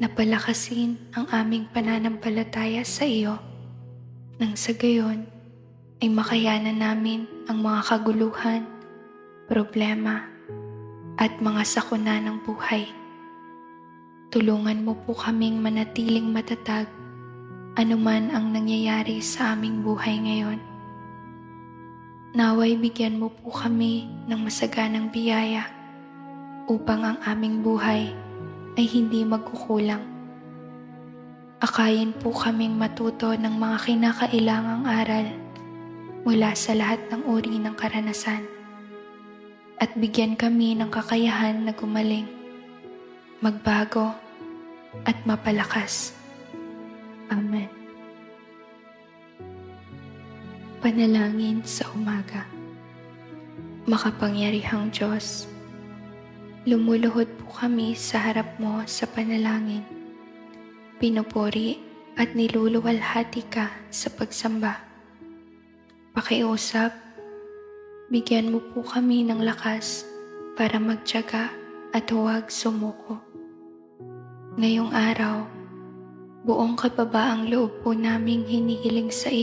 napalakasin ang aming pananampalataya sa iyo nang sa gayon ay makayanan namin ang mga kaguluhan, problema, at mga sakuna ng buhay. Tulungan mo po kaming manatiling matatag anuman ang nangyayari sa aming buhay ngayon. Naway bigyan mo po kami ng masaganang biyaya upang ang aming buhay ay hindi magkukulang. Akayin po kaming matuto ng mga kinakailangang aral mula sa lahat ng uri ng karanasan at bigyan kami ng kakayahan na gumaling, magbago, at mapalakas. Amen. Panalangin sa umaga. Makapangyarihang Diyos, lumuluhod po kami sa harap mo sa panalangin. Pinupuri at niluluwalhati ka sa pagsamba. Pakiusap, bigyan mo po kami ng lakas para magtyaga at huwag sumuko. Ngayong araw, buong kababaang loob po naming hinihiling sa iyo